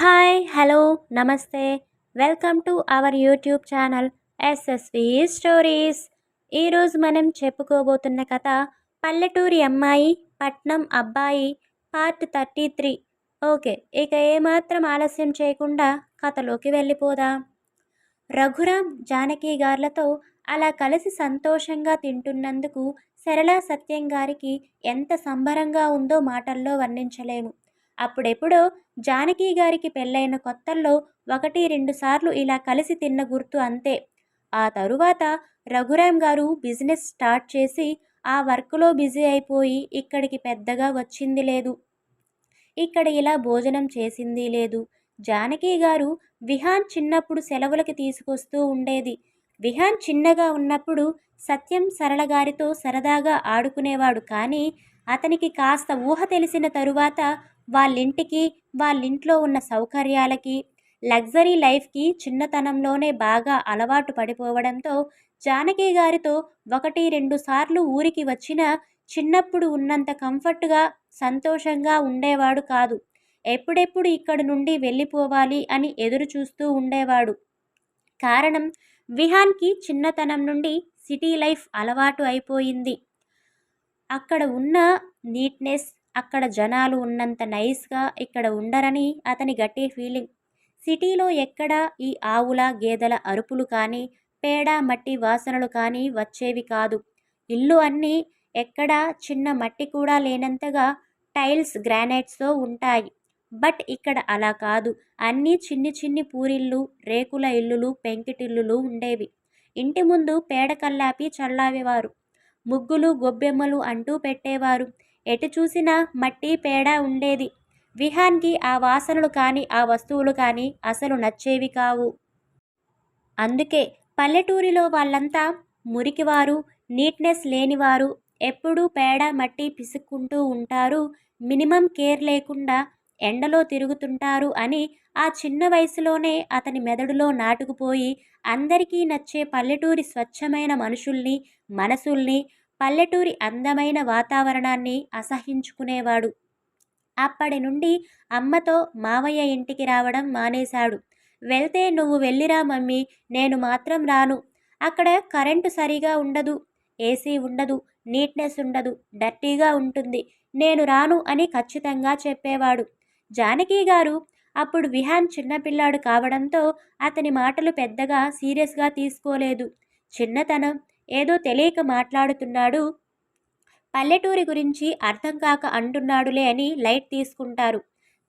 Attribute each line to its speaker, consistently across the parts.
Speaker 1: Hi hello namaste. Welcome to our YouTube channel SSV stories. ఈరోజు మనం చెప్పుకోబోతున్న కథ పల్లెటూరి అమ్మాయి పట్నం అబ్బాయి పార్ట్ థర్టీ త్రీ. ఓకే ఇక ఏమాత్రం ఆలస్యం చేయకుండా కథలోకి వెళ్ళిపోదాం. రఘురామ్ జానకి గార్లతో అలా కలిసి సంతోషంగా తింటున్నందుకు సరళా సత్యం గారికి ఎంత సంబరంగా ఉందో మాటల్లో వర్ణించలేము. అప్పుడెప్పుడో జానకి గారికి పెళ్ళైన కొత్తల్లో ఒకటి రెండు సార్లు ఇలా కలిసి తిన్న గుర్తు అంతే. ఆ తరువాత రఘురామ్ గారు బిజినెస్ స్టార్ట్ చేసి ఆ వర్క్లో బిజీ అయిపోయి ఇక్కడికి పెద్దగా వచ్చింది లేదు. ఇక్కడ ఇలా భోజనం చేసింది లేదు. జానకి గారు విహాన్ చిన్నప్పుడు సెలవులకి తీసుకొస్తూ ఉండేది. విహాన్ చిన్నగా ఉన్నప్పుడు సత్యం సరళ గారితో సరదాగా ఆడుకునేవాడు కానీ అతనికి కాస్త ఊహ తెలిసిన తరువాత వాళ్ళింటికి వాళ్ళింట్లో ఉన్న సౌకర్యాలకి లగ్జరీ లైఫ్కి చిన్నతనంలోనే బాగా అలవాటు పడిపోవడంతో జానకి గారితో ఒకటి రెండు సార్లు ఊరికి వచ్చిన చిన్నప్పుడు ఉన్నంత కంఫర్ట్గా సంతోషంగా ఉండేవాడు కాదు. ఎప్పుడెప్పుడు ఇక్కడి నుండి వెళ్ళిపోవాలి అని ఎదురు చూస్తూ ఉండేవాడు. కారణం విహాన్కి చిన్నతనం నుండి సిటీ లైఫ్ అలవాటు అయిపోయింది. అక్కడ ఉన్న నీట్నెస్ అక్కడ జనాలు ఉన్నంత నైస్గా ఇక్కడ ఉండరని అతని గట్టి ఫీలింగ్. సిటీలో ఎక్కడ ఈ ఆవుల గేదెల అరుపులు కానీ పేడ మట్టి వాసనలు కానీ వచ్చేవి కాదు. ఇల్లు అన్నీ ఎక్కడా చిన్న మట్టి కూడా లేనంతగా టైల్స్ గ్రానైట్స్తో ఉంటాయి. బట్ ఇక్కడ అలా కాదు. అన్నీ చిన్ని చిన్ని పూరిళ్ళు రేకుల ఇల్లులు పెంకిటిల్లులు ఉండేవి. ఇంటి ముందు పేడ కల్లాపి చల్లావేవారు. ముగ్గులు గొబ్బెమ్మలు అంటూ పెట్టేవారు. ఎటు చూసినా మట్టి పేడ ఉండేది. విహాన్కి ఆ వాసనలు కానీ ఆ వస్తువులు కానీ అసలు నచ్చేవి కావు. అందుకే పల్లెటూరిలో వాళ్ళంతా మురికివారు నీట్నెస్ లేనివారు ఎప్పుడూ పేడ మట్టి పిసుక్కుంటూ ఉంటారు మినిమం కేర్ లేకుండా ఎండలో తిరుగుతుంటారు అని ఆ చిన్న వయసులోనే అతని మెదడులో నాటుకుపోయి అందరికీ నచ్చే పల్లెటూరి స్వచ్ఛమైన మనుషుల్ని మనసుల్ని పల్లెటూరి అందమైన వాతావరణాన్ని అసహించుకునేవాడు. అప్పటి నుండి అమ్మతో మావయ్య ఇంటికి రావడం మానేశాడు. వెళ్తే నువ్వు వెళ్ళిరా మమ్మీ నేను మాత్రం రాను. అక్కడ కరెంటు సరిగా ఉండదు ఏసీ ఉండదు నీట్నెస్ ఉండదు డర్టీగా ఉంటుంది. నేను రాను అని ఖచ్చితంగా చెప్పేవాడు. జానకి గారు అప్పుడు విహాన్ చిన్నపిల్లాడు కావడంతో అతని మాటలు పెద్దగా సీరియస్గా తీసుకోలేదు. చిన్నతనం ఏదో తెలియక మాట్లాడుతున్నాడు. పల్లెటూరి గురించి అర్థం కాక అంటున్నాడులే అని లైట్ తీసుకుంటారు.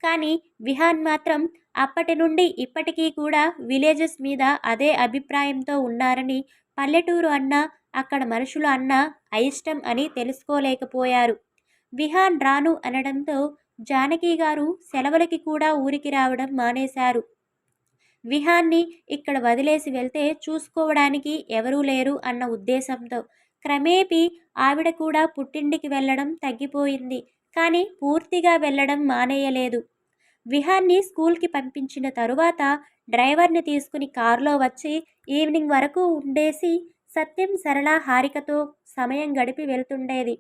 Speaker 1: కానీ విహాన్ మాత్రం అప్పటి నుండి ఇప్పటికీ కూడా విలేజెస్ మీద అదే అభిప్రాయంతో ఉన్నారని పల్లెటూరు అన్నా అక్కడ మనుషులు అన్నా అయిష్టం అని తెలుసుకోలేకపోయారు. విహాన్ రాను అనడంతో జానకి గారు సెలవులకి కూడా ఊరికి రావడం మానేశారు. విహాన్ని ఇక్కడ వదిలేసి వెళ్తే చూసుకోవడానికి ఎవరూ లేరు అన్న ఉద్దేశంతో. క్రమేపీ ఆవిడ కూడా పుట్టింటికి వెళ్ళడం తగ్గిపోయింది. కానీ పూర్తిగా వెళ్ళడం మానేయలేదు. విహాన్ని స్కూల్కి పంపించిన తరువాత డ్రైవర్ని తీసుకుని కారులో వచ్చి ఈవినింగ్ వరకు ఉండేసి సత్యం సరళ హారికతో సమయం గడిపి వెళ్తుండేది.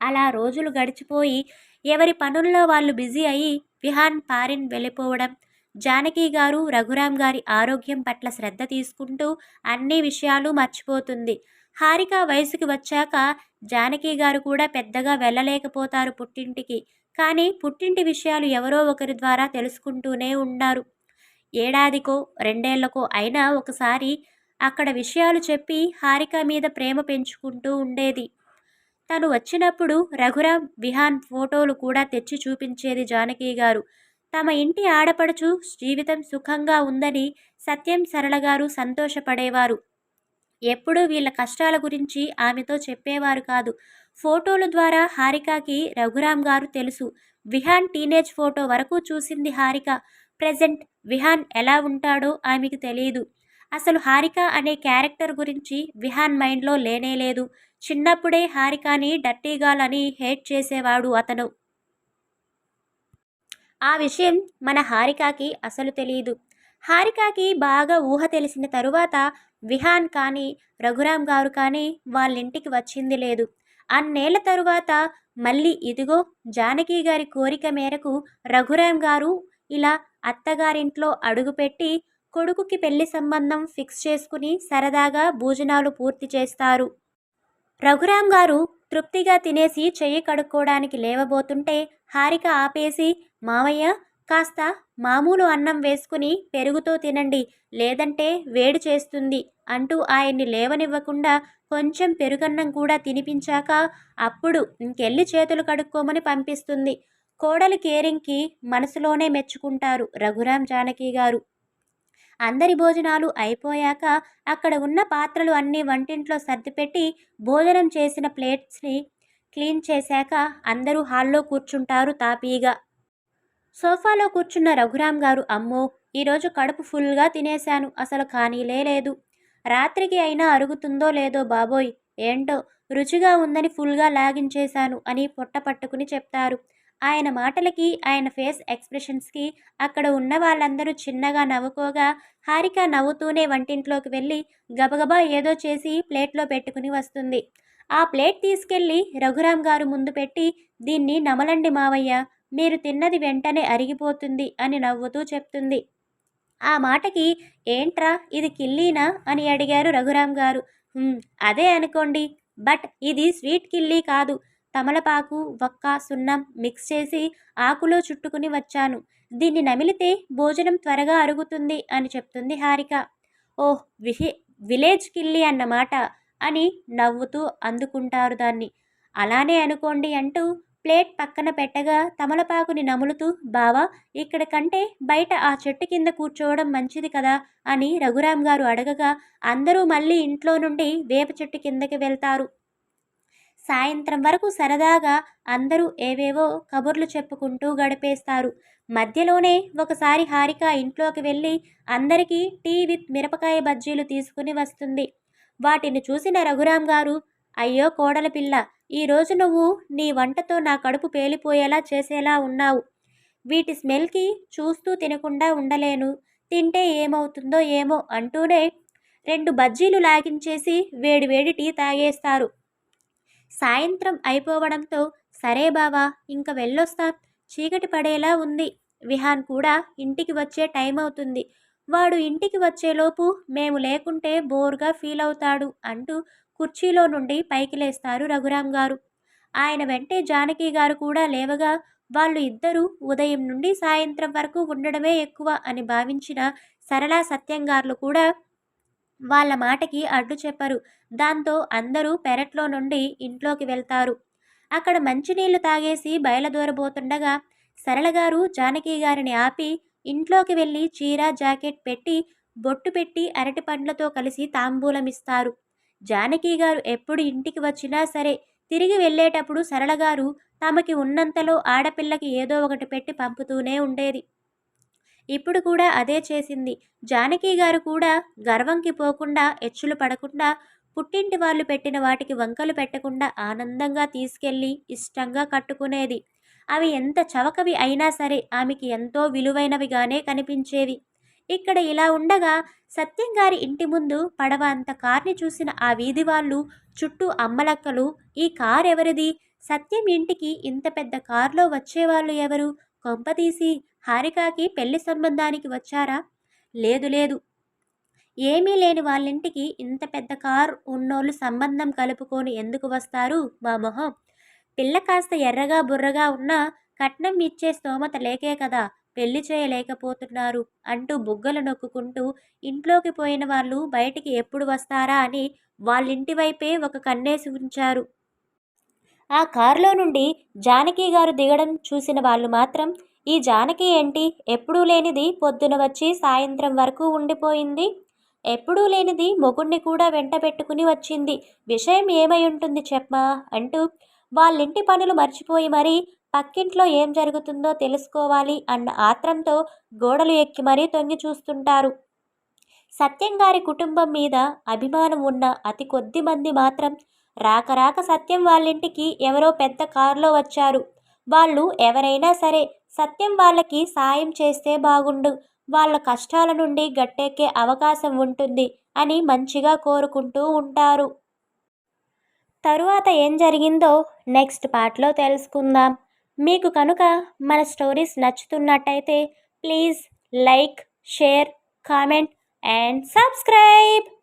Speaker 1: అలా రోజులు గడిచిపోయి ఎవరి పనుల్లో వాళ్ళు బిజీ అయ్యి విహాన్ పారిన్ వెళ్ళిపోవడం జానకి గారు రఘురాం గారి ఆరోగ్యం పట్ల శ్రద్ధ తీసుకుంటూ అన్ని విషయాలు మర్చిపోతుంది. హారిక వయసుకి వచ్చాక జానకి గారు కూడా పెద్దగా వెళ్ళలేకపోతారు పుట్టింటికి. కానీ పుట్టింటి విషయాలు ఎవరో ఒకరి ద్వారా తెలుసుకుంటూనే ఉన్నారు ఏడాదికో రెండేళ్ళకో అయినా ఒకసారి అక్కడ విషయాలు చెప్పి హారిక మీద ప్రేమ పెంచుకుంటూ ఉండేది. తను వచ్చినప్పుడు రఘురాం విహాన్ ఫోటోలు కూడా తెచ్చి చూపించేది జానకి గారు. తమ ఇంటి ఆడపడుచు జీవితం సుఖంగా ఉందని సత్యం సరళగారు సంతోషపడేవారు. ఎప్పుడూ వీళ్ళ కష్టాల గురించి ఆమెతో చెప్పేవారు కాదు. ఫోటోల ద్వారా హారికకి రఘురామ్ గారు తెలుసు. విహాన్ టీనేజ్ ఫోటో వరకు చూసింది హారిక. ప్రజెంట్ విహాన్ ఎలా ఉంటాడో ఆమెకు తెలియదు అసలు హారిక అనే క్యారెక్టర్ గురించి విహాన్ మైండ్లో లేనేలేదు చిన్నప్పుడే హారికాని అని హేట్ చేసేవాడు అతను. ఆ విషయం మన హారికాకి అసలు తెలియదు హారికాకి బాగా ఊహ తెలిసిన తరువాత విహాన్ కానీ రఘురామ్ గారు కానీ వాళ్ళింటికి వచ్చింది లేదు. అన్నేళ్ళ తరువాత మళ్ళీ ఇదిగో జానకి గారి కోరిక మేరకు రఘురామ్ గారు ఇలా అత్తగారింట్లో అడుగుపెట్టి కొడుకుకి పెళ్ళి సంబంధం ఫిక్స్ చేసుకుని సరదాగా భోజనాలు పూర్తి చేస్తారు. రఘురామ్ గారు తృప్తిగా తినేసి చెయ్యి కడుక్కోవడానికి లేవబోతుంటే హారిక ఆపేసి మామయ్య కాస్త మామూలు అన్నం వేసుకుని పెరుగుతో తినండి లేదంటే వేడి చేస్తుంది అంటూ ఆయన్ని లేవనివ్వకుండా కొంచెం పెరుగన్నం కూడా తినిపించాక అప్పుడు ఇంకెళ్ళి చేతులు కడుక్కోమని పంపిస్తుంది. కోడలి కేరింగ్కి మనసులోనే మెచ్చుకుంటారు రఘురాం జానకి గారు. అందరి భోజనాలు అయిపోయాక అక్కడ ఉన్న పాత్రలు అన్నీ వంటింట్లో సర్దిపెట్టి భోజనం చేసిన ప్లేట్స్ని క్లీన్ చేశాక అందరూ హాల్లో కూర్చుంటారు తాపీగా. సోఫాలో కూర్చున్న రఘురామ్ గారు అమ్మో! ఈరోజు కడుపు ఫుల్గా తినేశాను అసలు కానీలే లేదు. రాత్రికి అయినా అరుగుతుందో లేదో బాబోయ్! ఏంటో రుచిగా ఉందని ఫుల్గా లాగించేశాను అని పొట్ట పట్టుకుని చెప్తారు. ఆయన మాటలకి ఆయన ఫేస్ ఎక్స్ప్రెషన్స్కి అక్కడ ఉన్న వాళ్ళందరూ చిన్నగా నవ్వుకోగా హారిక నవ్వుతూనే వంటింట్లోకి వెళ్ళి గబగబా ఏదో చేసి ప్లేట్లో పెట్టుకుని వస్తుంది. ఆ ప్లేట్ తీసుకెళ్ళి రఘురాం గారు ముందు పెట్టి దీన్ని నమలండి మావయ్య మీరు తిన్నది వెంటనే అరిగిపోతుంది అని నవ్వుతూ చెప్తుంది. ఆ మాటకి ఏంట్రా ఇది కిల్లీనా? అని అడిగారు రఘురాం గారు. అదే అనుకోండి బట్ ఇది స్వీట్ కిల్లీ కాదు తమలపాకు వక్క సున్నం మిక్స్ చేసి ఆకులో చుట్టుకుని వచ్చాను. దీన్ని నమిలితే భోజనం త్వరగా అరుగుతుంది అని చెప్తుంది హారిక. ఓహ్ విహి విలేజ్ కిల్లి అన్నమాట అని నవ్వుతూ అందుకుంటారు దాన్ని. అలానే అనుకోండి అంటూ ప్లేట్ పక్కన పెట్టగా తమలపాకుని నములుతూ బావా ఇక్కడ కంటే బయట ఆ చెట్టు కింద కూర్చోవడం మంచిది కదా అని రఘురామ్ గారు అడగగా అందరూ మళ్ళీ ఇంట్లో నుండి వేప చెట్టు కిందకి వెళ్తారు. సాయంత్రం వరకు సరదాగా అందరూ ఏవేవో కబుర్లు చెప్పుకుంటూ గడిపేస్తారు. మధ్యలోనే ఒకసారి హారిక ఇంట్లోకి వెళ్ళి అందరికీ టీ విత్ మిరపకాయ బజ్జీలు తీసుకుని వస్తుంది. వాటిని చూసిన రఘురాం గారు అయ్యో కోడల పిల్ల ఈరోజు నువ్వు నీ వంటతో నా కడుపు పేలిపోయేలా చేసేలా ఉన్నావు. వీటి స్మెల్కి చూస్తూ తినకుండా ఉండలేను. తింటే ఏమవుతుందో ఏమో అంటూనే రెండు బజ్జీలు లాగించేసి వేడివేడి టీ తాగేస్తారు. సాయంత్రం అయిపోవడంతో సరే బావా ఇంక వెళ్ళొస్తా. చీకటి పడేలా ఉంది. విహాన్ కూడా ఇంటికి వచ్చే టైం అవుతుంది. వాడు ఇంటికి వచ్చేలోపు మేము లేకుంటే బోర్గా ఫీల్ అవుతాడు అంటూ కుర్చీలో నుండి పైకి లేస్తారు రఘురాం గారు. ఆయన వెంటే జానకి గారు కూడా లేవగా వాళ్ళు ఇద్దరూ ఉదయం నుండి సాయంత్రం వరకు ఉండడమే ఎక్కువ అని భావించిన సరళా సత్యంగారులు కూడా వాళ్ళ మాటకి అడ్డు చెప్పరు. దాంతో అందరూ పెరట్లో నుండి ఇంట్లోకి వెళ్తారు. అక్కడ మంచినీళ్ళు తాగేసి బయలుదేరబోతుండగా సరళగారు జానకి గారిని ఆపి ఇంట్లోకి వెళ్ళి చీర జాకెట్ పెట్టి బొట్టు పెట్టి అరటి పండ్లతో కలిసి తాంబూలమిస్తారు. జానకి గారు ఎప్పుడు ఇంటికి వచ్చినా సరే తిరిగి వెళ్ళేటప్పుడు సరళగారు తమకి ఉన్నంతలో ఆడపిల్లకి ఏదో ఒకటి పెట్టి పంపుతూనే ఉండేది. ఇప్పుడు కూడా అదే చేసింది. జానకి గారు కూడా గర్వంకి పోకుండా ఎచ్చులు పడకుండా పుట్టింటి వాళ్ళు పెట్టిన వాటికి వంకలు పెట్టకుండా ఆనందంగా తీసుకెళ్ళి ఇష్టంగా కట్టుకునేది. అవి ఎంత చవకవి అయినా సరే ఆమెకి ఎంతో విలువైనవిగానే కనిపించేవి. ఇక్కడ ఇలా ఉండగా సత్యం గారి ఇంటి ముందు పడవ అంత కార్ని చూసిన ఆ వీధి వాళ్ళు చుట్టూ అమ్మలక్కలు ఈ కార్ ఎవరిది? సత్యం ఇంటికి ఇంత పెద్ద కారులో వచ్చేవాళ్ళు ఎవరు? కొంపతీసి హారికాకి పెళ్ళి సంబంధానికి వచ్చారా? లేదు లేదు. ఏమీ లేని వాళ్ళింటికి ఇంత పెద్ద కార్ ఉన్నోళ్ళు సంబంధం కలుపుకొని ఎందుకు వస్తారు మా మొహం? పిల్ల కాస్త ఎర్రగా బుర్రగా ఉన్నా కట్నం ఇచ్చే స్తోమత లేకే కదా పెళ్ళి చేయలేకపోతున్నారు అంటూ బుగ్గలు నొక్కుంటూ ఇంట్లోకి పోయిన వాళ్ళు బయటికి ఎప్పుడు వస్తారా అని వాళ్ళింటి వైపే ఒక కన్నేసి ఉంచారు. ఆ కారులో నుండి జానకి గారు దిగడం చూసిన వాళ్ళు మాత్రం ఈ జానకి ఏంటి? ఎప్పుడూ లేనిది పొద్దున వచ్చి సాయంత్రం వరకు ఉండిపోయింది. ఎప్పుడూ లేనిది మొగుణ్ణి కూడా వెంట పెట్టుకుని వచ్చింది. విషయం ఏమై ఉంటుంది చెప్పమా అంటూ వాళ్ళింటి పనులు మర్చిపోయి మరీ పక్కింట్లో ఏం జరుగుతుందో తెలుసుకోవాలి అన్న ఆత్రంతో గోడలు ఎక్కి మరీ తొంగి చూస్తుంటారు. సత్యం గారి కుటుంబం మీద అభిమానం ఉన్న అతి కొద్ది మంది మాత్రం రాక రాక సత్యం వాళ్ళింటికి ఎవరో పెద్ద కారులో వచ్చారు. వాళ్ళు ఎవరైనా సరే సత్యం వాళ్ళకి సాయం చేస్తే బాగుండు. వాళ్ళ కష్టాల నుండి గట్టెక్కే అవకాశం ఉంటుంది అని మంచిగా కోరుకుంటూ ఉంటారు. తరువాత ఏం జరిగిందో నెక్స్ట్ పార్ట్లో తెలుసుకుందాం. మీకు కనుక మన stories నచ్చుతున్నట్టయితే please like share comment and subscribe.